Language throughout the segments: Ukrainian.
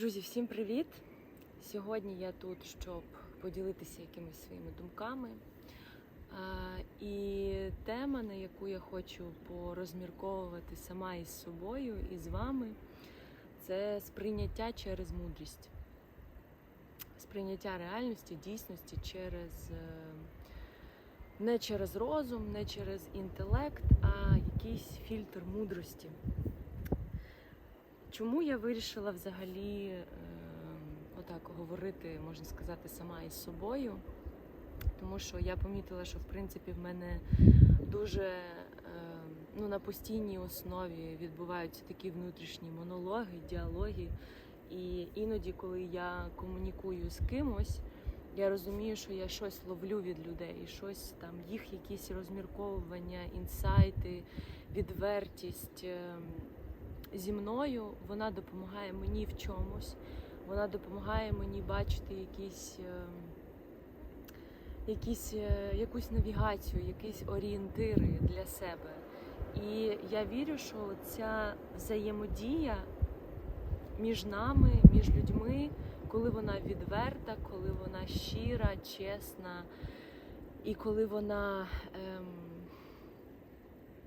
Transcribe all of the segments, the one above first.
Друзі, всім привіт! Сьогодні я тут, щоб поділитися якимись своїми думками. І тема, на яку я хочу порозмірковувати сама із собою і з вами, це сприйняття через мудрість. Сприйняття реальності, дійсності через е, не через розум, не через інтелект, а якийсь фільтр мудрості. Чому я вирішила взагалі е, отак говорити, можна сказати, сама із собою? Тому що я помітила, що в принципі в мене дуже е, ну, на постійній основі відбуваються такі внутрішні монологи, діалоги. І іноді, коли я комунікую з кимось, я розумію, що я щось ловлю від людей, щось там, їх якісь розмірковування, інсайти, відвертість. ем, зі мною, вона допомагає мені в чомусь, вона допомагає мені бачити якісь, е, якісь, е, якусь навігацію, якісь орієнтири для себе. І я вірю, що ця взаємодія між нами, між людьми, коли вона відверта, коли вона щира, чесна, і коли вона, ем,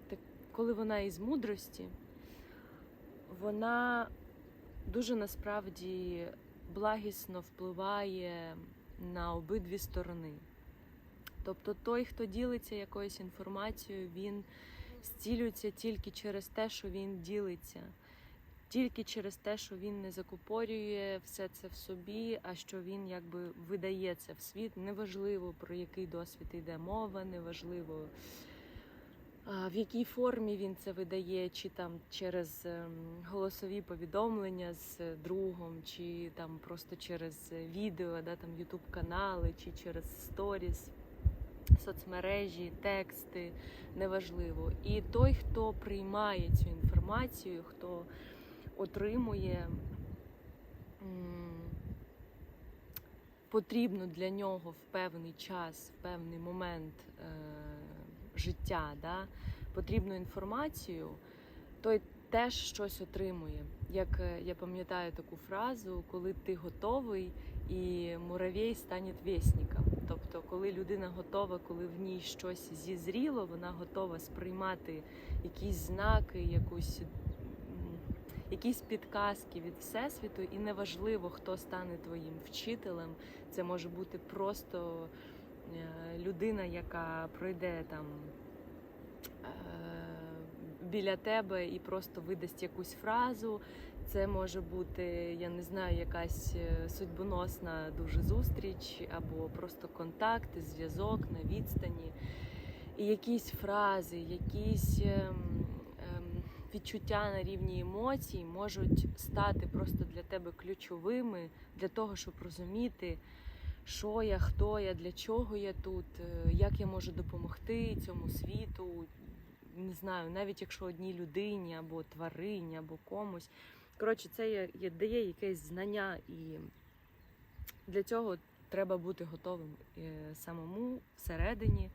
так, коли вона із мудрості вона дуже насправді благісно впливає на обидві сторони. Тобто той, хто ділиться якоюсь інформацією, він зцілюється тільки через те, що він ділиться, тільки через те, що він не закупорює все це в собі, а що він якби видає це в світ. Неважливо про який досвід йде мова, неважливо в якій формі він це видає, чи там через ем, голосові повідомлення з другом, чи там просто через відео, да, там Ютуб канали, чи через сторіс, соцмережі, тексти, неважливо. І той, хто приймає цю інформацію, хто отримує потрібну для нього в певний час, в певний момент. Життя, да, потрібну інформацію, той теж щось отримує. Як е, я пам'ятаю таку фразу, коли ти готовий і муравей стане вісником. Тобто, коли людина готова, коли в ній щось зізріло, вона готова сприймати якісь знаки, якусь. Якісь підказки від всесвіту, і неважливо, хто стане твоїм вчителем. Це може бути просто людина, яка пройде там е, біля тебе і просто видасть якусь фразу. Це може бути, я не знаю, якась е, судьбоносна дуже зустріч, або просто контакт, зв'язок на відстані. І якісь фрази, якісь ем, ем, відчуття на рівні емоцій можуть стати просто для тебе ключовими для того, щоб розуміти, що я, хто я, для чого я тут, е, як я можу допомогти цьому світу. Не знаю, навіть якщо одній людині або тварині, або комусь. Коротше, це є, є, дає якесь знання, і для цього треба бути готовим е, самому всередині.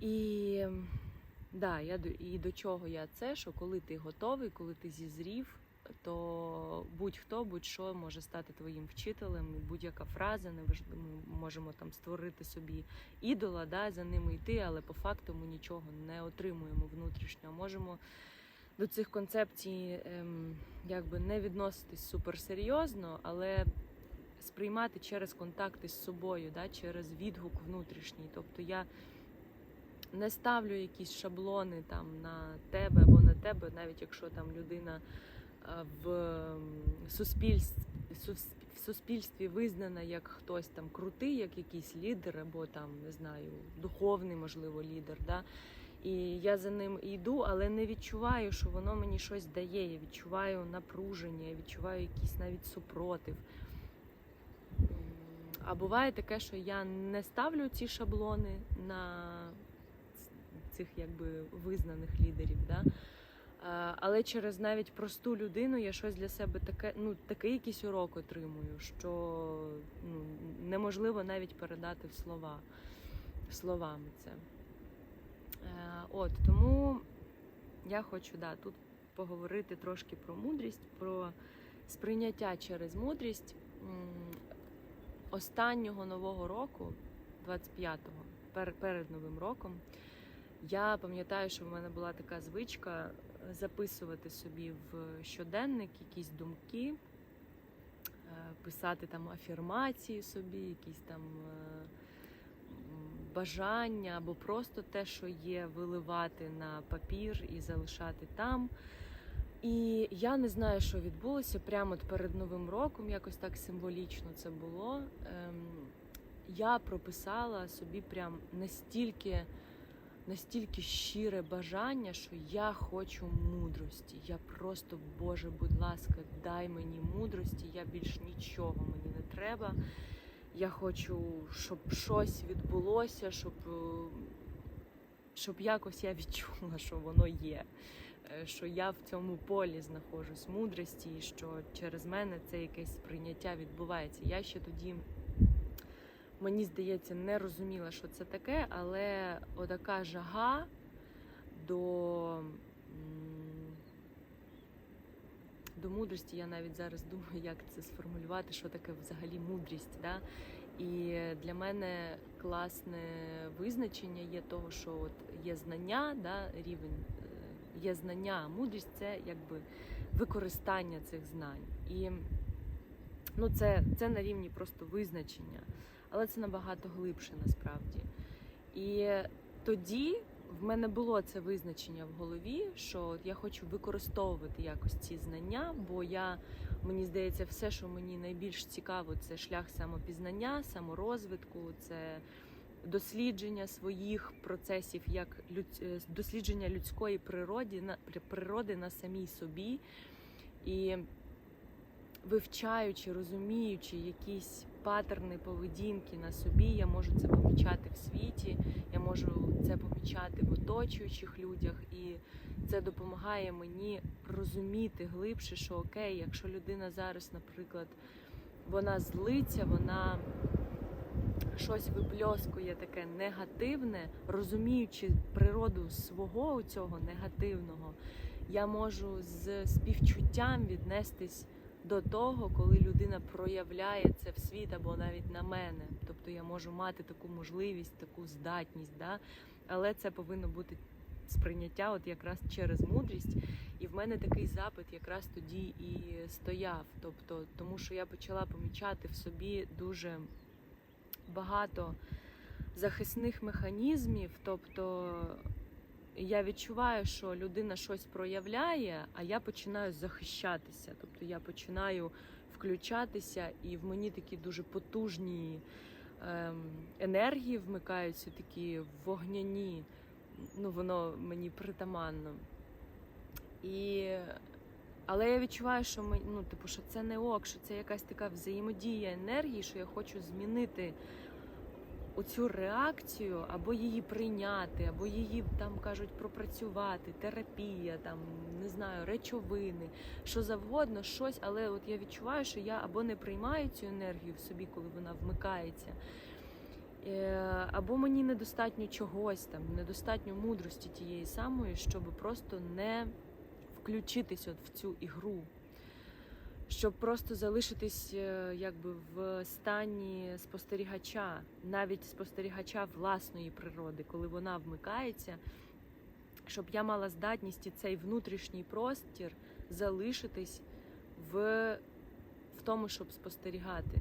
І да, я і до чого я це, що коли ти готовий, коли ти зізрів, то будь-хто, будь-що може стати твоїм вчителем, будь-яка фраза, неважливо, ми можемо там створити собі ідола, да, за ними йти, але по факту ми нічого не отримуємо внутрішньо. Можемо до цих концепцій ем, якби не відноситись суперсерйозно, але сприймати через контакти з собою, да, через відгук внутрішній. Тобто я не ставлю якісь шаблони там на тебе або на тебе, навіть якщо там людина в ем, суспільстві, в суспільстві визнана як хтось там крутий, як якийсь лідер, або там не знаю, духовний, можливо, лідер. Да? І я за ним йду, але не відчуваю, що воно мені щось дає. Я відчуваю напруження, я відчуваю якийсь навіть супротив. А буває таке, що я не ставлю ці шаблони на цих якби визнаних лідерів. Да? Але через навіть просту людину я щось для себе таке, ну такий якийсь урок отримую, що ну, неможливо навіть передати в слова словами це. Е, От тому я хочу да, тут поговорити трошки про мудрість, про сприйняття через мудрість останнього нового року, 25-го, перед Новим роком, я пам'ятаю, що в мене була така звичка записувати собі в щоденник якісь думки, е, писати там афірмації собі, якісь там е, бажання або просто те, що є, виливати на папір і залишати там. І я не знаю, що відбулося прямо перед Новим роком, якось так символічно це було. Ем, я прописала собі прям настільки, настільки щире бажання, що я хочу мудрості. Я просто, Боже, будь ласка, дай мені мудрості, я більш нічого мені не треба. Я хочу, щоб щось відбулося, щоб, е, щоб якось я відчула, що воно є. Е, Що я в цьому полі знаходжусь мудрості, і що через мене це якесь прийняття відбувається. Я ще тоді, мені здається, не розуміла, що це таке, але отака жага до, до мудрості, я навіть зараз думаю, як це сформулювати, що таке взагалі мудрість. Да? І для мене класне визначення є того, що от є знання, да, рівень е, є знання, мудрість це якби використання цих знань. І ну, це, це на рівні просто визначення, але це набагато глибше насправді. І тоді в мене було це визначення в голові, що я хочу використовувати якось ці знання, бо я мені здається, все, що мені найбільш цікаво, це шлях самопізнання, саморозвитку, це дослідження своїх процесів, як е, дослідження людської природи на природи на самій собі. І вивчаючи, розуміючи якісь патерни поведінки на собі, я можу це помічати в світі, я можу це помічати в оточуючих людях, і це допомагає мені розуміти глибше, що окей, якщо людина зараз, наприклад, вона злиться, вона щось випльоскує таке негативне, розуміючи природу свого цього негативного, я можу з співчуттям віднестись до того, коли людина проявляє це в світ або навіть на мене. Тобто я можу мати таку можливість, таку здатність, да? але це повинно бути сприйняття от якраз через мудрість. І в мене такий запит якраз тоді і стояв. Тобто, тому що я почала помічати в собі дуже багато захисних механізмів. Тобто я відчуваю, що людина щось проявляє, а я починаю захищатися. Тобто я починаю включатися, і в мені такі дуже потужні ем, енергії вмикаються, такі вогняні. Ну, воно мені притаманно. І... Але я відчуваю, що ми, ну, типу, що це не ок, що це якась така взаємодія енергії, що я хочу змінити оцю реакцію, або її прийняти, або її там кажуть пропрацювати, терапія, там не знаю, речовини, що завгодно, щось. Але от я відчуваю, що я або не приймаю цю енергію в собі, коли вона вмикається. Е, Або мені недостатньо чогось там, недостатньо мудрості тієї самої, щоб просто не включитись от в цю ігру, щоб просто залишитись е, якби в стані спостерігача, навіть спостерігача власної природи, коли вона вмикається, щоб я мала здатність і цей внутрішній простір залишитись в, в тому, щоб спостерігати.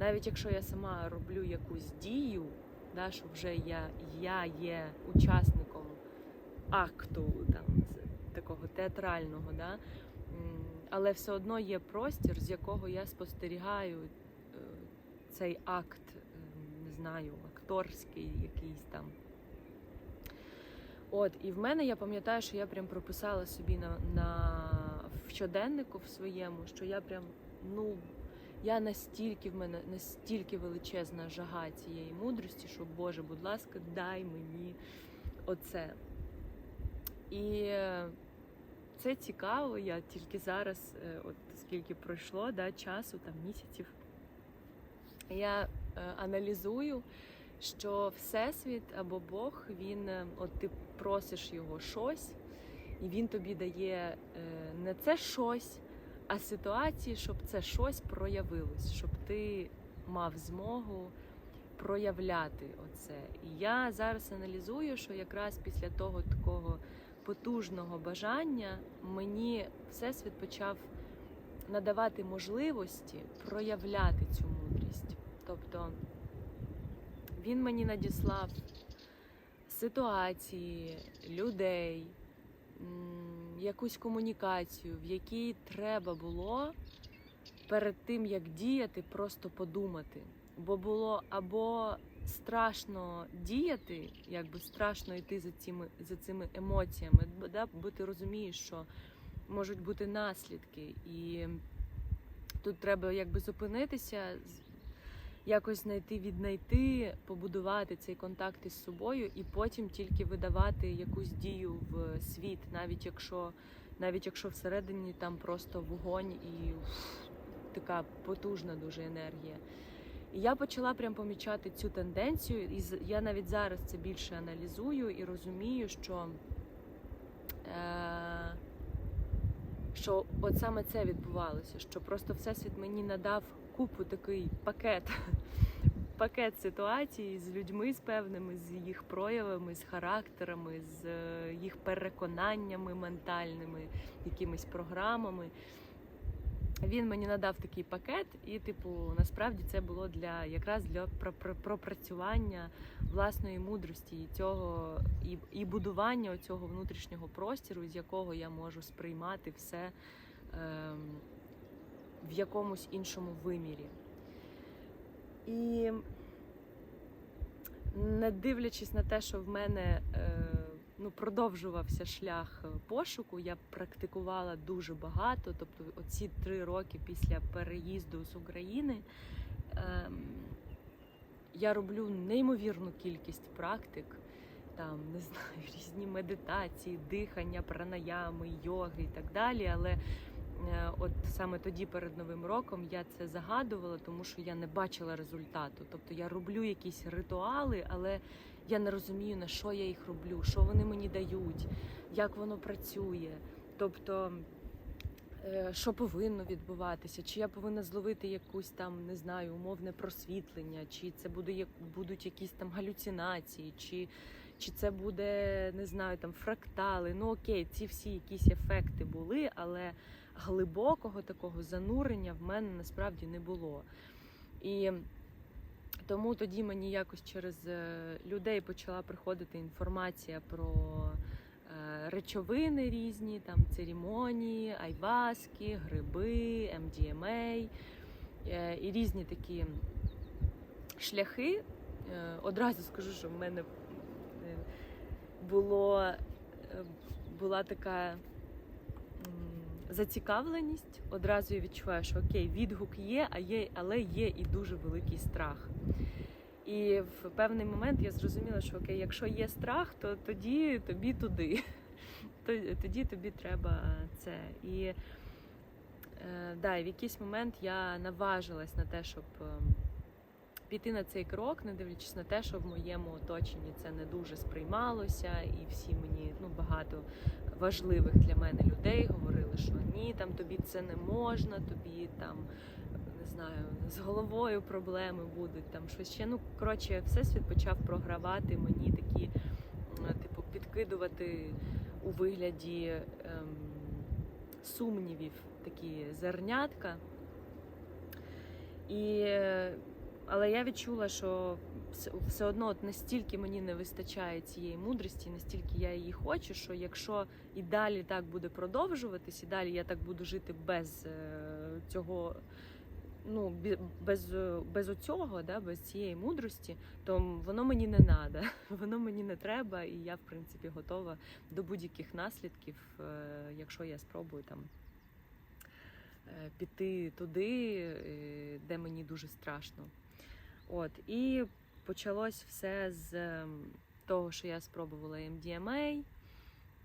Навіть якщо я сама роблю якусь дію, да, що вже я, я є учасником акту там, такого театрального, да, але все одно є простір, з якого я спостерігаю е, цей акт, е, не знаю, акторський якийсь там. От, і в мене я пам'ятаю, що я прям прописала собі на, на в щоденнику в своєму, що я прям, ну, я настільки в мене настільки величезна жага цієї мудрості, що Боже, будь ласка, дай мені оце. І е, це цікаво. Я тільки зараз, е, от скільки пройшло да, часу, там місяців, я е, аналізую, що Всесвіт або Бог, він, е, от ти просиш його щось, і він тобі дає не це щось, а ситуації, щоб це щось проявилось, щоб ти мав змогу проявляти оце. І я зараз аналізую, що якраз після того такого потужного бажання мені всесвіт почав надавати можливості проявляти цю мудрість. Тобто він мені надіслав ситуації, людей, якусь комунікацію, в якій треба було перед тим, як діяти, просто подумати. Бо було або страшно діяти, якби страшно йти за цими, за цими емоціями, да, бо ти розумієш, що можуть бути наслідки. І тут треба якби зупинитися, якось знайти, віднайти, побудувати цей контакт із собою, і потім тільки видавати якусь дію в світ, навіть якщо, навіть якщо всередині там просто вогонь і уф, така потужна дуже енергія. І я почала прям помічати цю тенденцію, і я навіть зараз це більше аналізую і розумію, що, е, що от саме це відбувалося, що просто Всесвіт мені надав купу такий пакет, пакет ситуацій з людьми, з певними, з їх проявами, з характерами, з е, їх переконаннями ментальними, якимись програмами. Він мені надав такий пакет, і, типу, насправді це було для якраз для про- про- пропрацювання власної мудрості і цього і, і будування цього внутрішнього простіру, з якого я можу сприймати все ем, в якомусь іншому вимірі. І не дивлячись на те, що в мене е, ну, продовжувався шлях е, пошуку, я практикувала дуже багато. Тобто, оці три роки після переїзду з України ем, я роблю неймовірну кількість практик. Там не знаю, різні медитації, дихання, пранаями, йоги і так далі. Але е, от саме тоді, перед новим роком, я це загадувала, тому що я не бачила результату. Тобто я роблю якісь ритуали, але я не розумію, на що я їх роблю, що вони мені дають, як воно працює. Тобто, е, що повинно відбуватися, чи я повинна зловити якусь там, не знаю, умовне просвітлення, чи це буде будуть якісь там галюцинації, чи, чи це буде, не знаю, там фрактали. Ну окей, ці всі якісь ефекти були, але глибокого такого занурення в мене насправді не було. І тому тоді мені якось через е, людей почала приходити інформація про е, речовини різні, там церемонії, айваски, гриби, МДМА е, і різні такі шляхи. Одразу скажу, що в мене було, була така зацікавленість. Одразу що окей, відгук є, а є, але є і дуже великий страх. І в певний момент я зрозуміла, що окей, якщо є страх, то тоді тобі туди. Тоді тобі треба це. І е, да, і в якийсь момент я наважилась на те, щоб е, піти на цей крок, не дивлячись на те, що в моєму оточенні це не дуже сприймалося, і всі мені ну багато важливих для мене людей говорили, що ні, там тобі це не можна, тобі там знаю, з головою проблеми будуть, там щось ще. Ну коротше, всесвіт почав програвати мені такі, е, типу, підкидувати у вигляді ем, сумнівів такі зернятка. І, е, але я відчула, що все- одно от настільки мені не вистачає цієї мудрості, настільки я її хочу, що якщо і далі так буде продовжуватись, і далі я так буду жити без е, цього, ну без, е, без оцього, да, без цієї мудрості, то воно мені не треба, воно мені не треба, і я в принципі готова до будь-яких наслідків, е, якщо я спробую там піти туди, де мені дуже страшно. От і почалось все з ем, того, що я спробувала MDMA,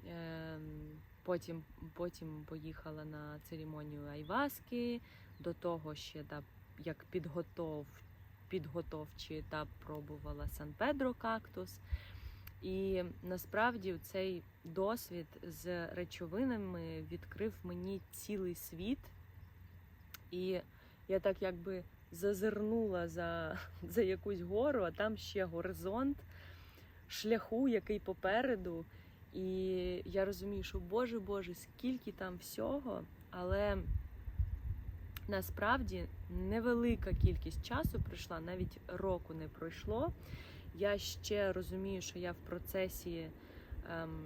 ем, потім, потім поїхала на церемонію Айваски, до того ще да, як підготов, підготовчий етап пробувала Сан Педро кактус. І насправді цей досвід з речовинами відкрив мені цілий світ. І я так якби зазирнула за, за якусь гору, а там ще горизонт шляху, який попереду. І я розумію, що Боже Боже, скільки там всього, але насправді невелика кількість часу пройшла, навіть року не пройшло. Я ще розумію, що я в процесі ем,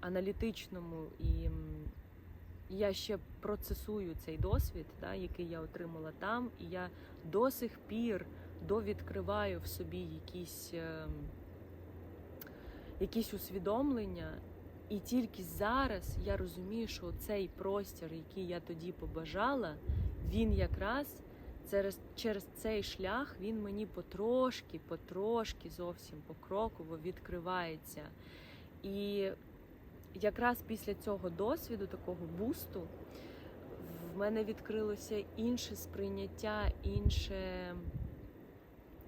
аналітичному і я ще процесую цей досвід, да, який я отримала там, і я до сих пір довідкриваю в собі якісь, ем, якісь усвідомлення. І тільки зараз я розумію, що цей простір, який я тоді побажала, він якраз через, через цей шлях він мені потрошки, потрошки зовсім покроково відкривається. І якраз після цього досвіду, такого бусту, в мене відкрилося інше сприйняття, інше,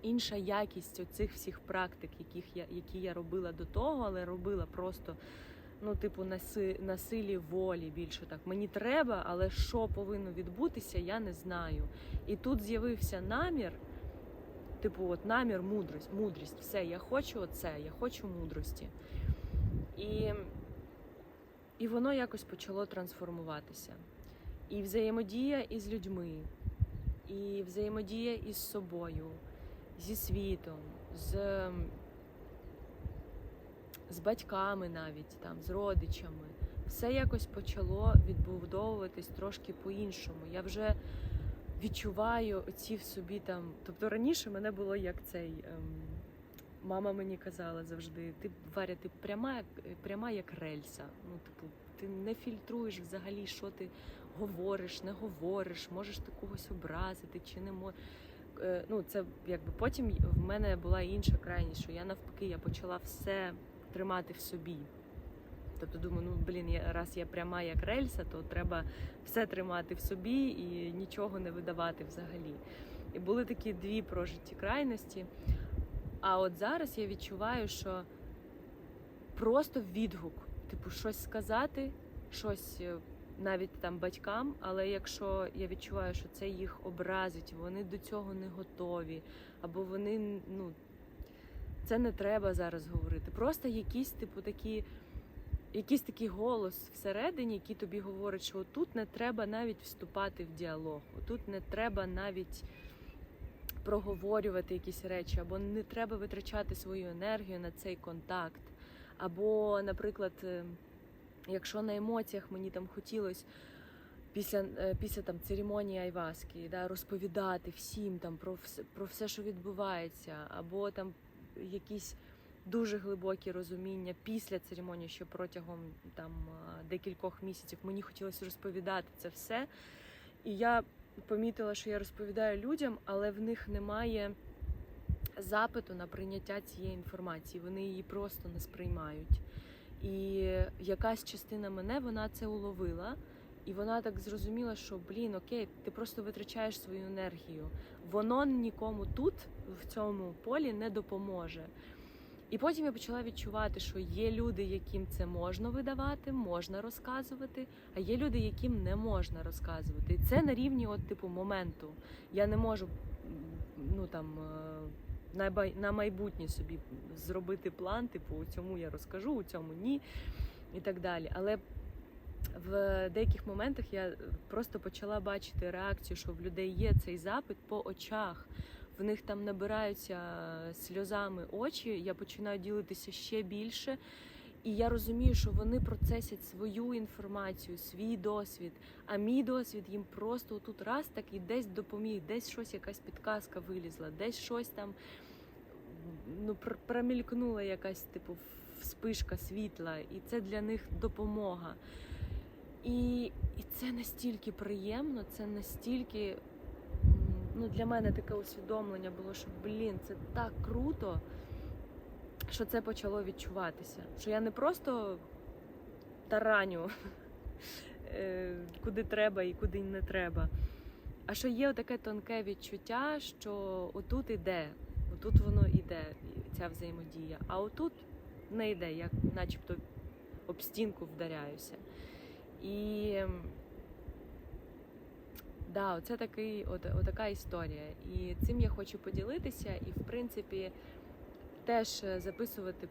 інша якість оцих всіх практик, яких я, які я робила до того, але робила просто. Ну, типу, на, си, на силі волі більше так. Мені треба, але що повинно відбутися, я не знаю. І тут з'явився намір, типу, от намір, мудрість, мудрість. Все, я хочу оце, я хочу мудрості. І, і воно якось почало трансформуватися. І взаємодія із людьми, і взаємодія із собою, зі світом, з з батьками навіть там, з родичами. Все якось почало відбудовуватись трошки по-іншому. Я вже відчуваю оці в собі там. Тобто раніше мене було як цей. Ем, мама мені казала завжди: ти Варя, ти пряма, пряма як рельса. Ну, типу, ти не фільтруєш взагалі, що ти говориш, не говориш, можеш ти когось образити чи не можеш. Ну, це якби потім в мене була інша крайність, що я навпаки я почала все тримати в собі. Тобто думаю, ну блін, раз я пряма як рельса, то треба все тримати в собі і нічого не видавати взагалі. І були такі дві прожиті крайності. А от зараз я відчуваю, що просто відгук, типу, щось сказати, щось е, навіть там батькам, але якщо я відчуваю, що це їх образить, вони до цього не готові, або вони ну це не треба зараз говорити. Просто якісь, типу, такі, якийсь такий голос всередині, який тобі говорить, що тут не треба навіть вступати в діалог, тут не треба навіть проговорювати якісь речі, або не треба витрачати свою енергію на цей контакт. Або, наприклад, е, якщо на емоціях мені там хотілося. Після е, після там церемонії айваски, да, розповідати всім там про все про все, що відбувається, або там якісь дуже глибокі розуміння після церемонії, що протягом там декількох місяців мені хотілося розповідати це все. І я помітила, що я розповідаю людям, але в них немає запиту на прийняття цієї інформації. Вони її просто не сприймають. І якась частина мене вона це уловила. І вона так зрозуміла, що блін, окей, ти просто витрачаєш свою енергію. Воно нікому тут, в цьому полі, не допоможе. І потім я почала відчувати, що є люди, яким це можна видавати, можна розказувати, а є люди, яким не можна розказувати. І це на рівні, от, типу, моменту. Я не можу ну там на на майбутнє собі зробити план, типу, у цьому я розкажу, у цьому ні, і так далі. Але в деяких моментах я просто почала бачити реакцію, що в людей є цей запит по очах. В них там набираються сльозами очі. Я починаю ділитися ще більше. І я розумію, що вони процесять свою інформацію, свій досвід. А мій досвід їм просто тут раз так і десь допоміг, десь щось, якась підказка вилізла, десь щось там ну, промількнула якась типу вспишка світла, і це для них допомога. І і це настільки приємно, це настільки ну, для мене таке усвідомлення було, що блін, це так круто, що це почало відчуватися. Що я не просто тараню е, куди треба і куди не треба. А що є таке тонке відчуття, що отут іде, отут воно йде, ця взаємодія, а отут не йде, як начебто об стінку вдаряюся. І Да, оце такий, от, отака історія. І цим я хочу поділитися. І, в принципі, теж е, записувати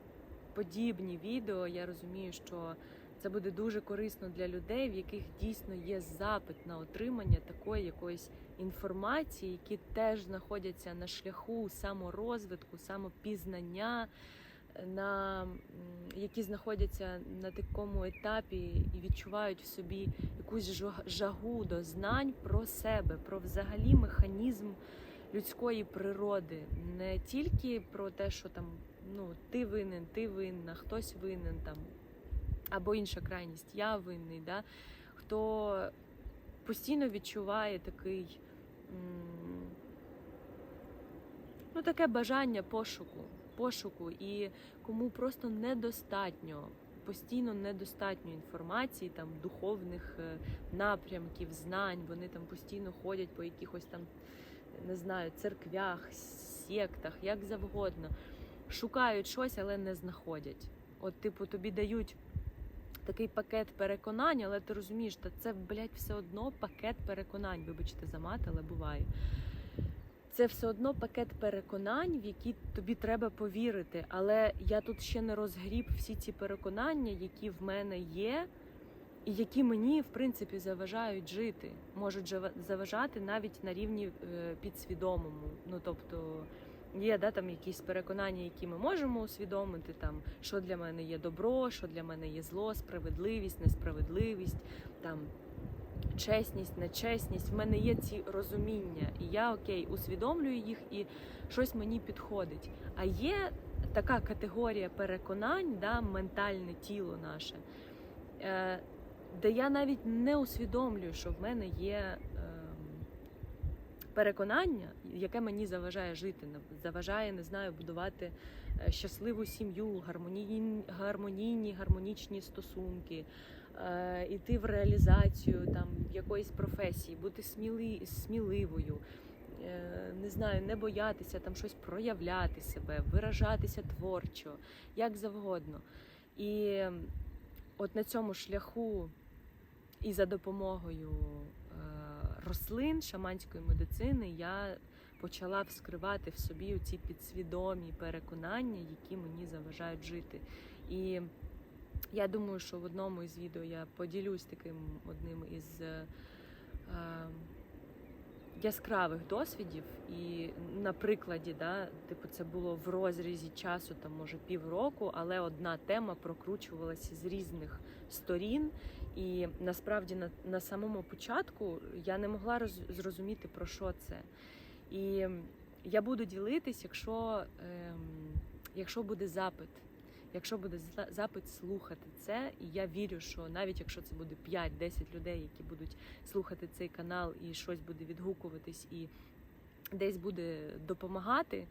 подібні відео. Я розумію, що це буде дуже корисно для людей, в яких дійсно є запит на отримання такої якоїсь інформації, які теж знаходяться на шляху саморозвитку, самопізнання, на які знаходяться на такому етапі і відчувають в собі якусь жагу до знань про себе, про взагалі механізм людської природи, не тільки про те, що там ну ти винен, ти винна, хтось винен там, або інша крайність, я винний. Да? Хто постійно відчуває такий ну, таке бажання пошуку, пошуку, і кому просто недостатньо. Постійно недостатньо інформації, там духовних е, напрямків, знань. Вони там постійно ходять по якихось там, не знаю, церквях, сектах, як завгодно. Шукають щось, але не знаходять. От, типу, тобі дають такий пакет переконань, але ти розумієш, що це, блядь, все одно пакет переконань. Вибачте за мат, але буває. Це все одно пакет переконань, в які тобі треба повірити. Але я тут ще не розгріб всі ці переконання, які в мене є, і які мені, в принципі, заважають жити. Можуть заважати навіть на рівні е, підсвідомому. Ну тобто. Є да, там якісь переконання, які ми можемо усвідомити, там що для мене є добро, що для мене є зло, справедливість, несправедливість, там чесність, нечесність. В мене є ці розуміння, і я окей, усвідомлюю їх, і щось мені підходить. А є така категорія переконань, да, ментальне тіло наше, е, де я навіть не усвідомлюю, що в мене є. ем, Переконання, яке мені заважає жити, заважає, не знаю, будувати е, щасливу сім'ю, гармонійні, гармонійні, гармонічні стосунки, е, іти в реалізацію там якоїсь професії, бути сміли, сміливою, е, не знаю, не боятися там щось проявляти себе, виражатися творчо, як завгодно. І от на цьому шляху і за допомогою е, рослин шаманської медицини я почала вскривати в собі ці підсвідомі переконання, які мені заважають жити. І я думаю, що в одному із відео я поділюсь таким одним із е, е, яскравих досвідів. І на прикладі, да, типу, це було в розрізі часу, там може півроку, але одна тема прокручувалася з різних сторін. І насправді на, на самому початку я не могла роз, зрозуміти про що це. І я буду ділитись, якщо, ем, якщо буде запит. Якщо буде запит слухати це, і я вірю, що навіть якщо це буде 5-10 людей, які будуть слухати цей канал і щось буде відгукуватись і десь буде допомагати,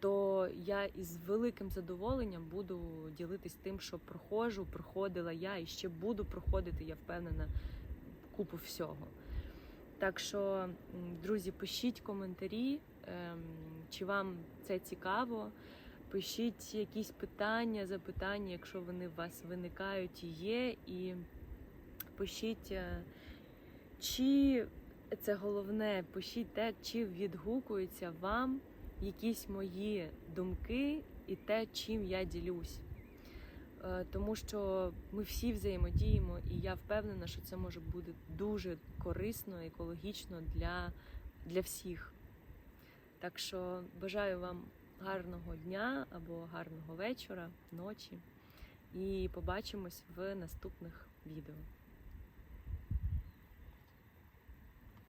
то я із великим задоволенням буду ділитись тим, що проходжу, проходила я і ще буду проходити, я впевнена, купу всього. Так що, друзі, пишіть коментарі, ем, чи вам це цікаво. Пишіть якісь питання, запитання, якщо вони у вас виникають і є. І пишіть, е, чи це головне, пишіть те, чи відгукуються вам якісь мої думки і те, чим я ділюсь. Е, Тому що ми всі взаємодіємо, і я впевнена, що це може бути дуже корисно, екологічно для, для всіх. Так що бажаю вам гарного дня або гарного вечора, ночі. І побачимось в наступних відео.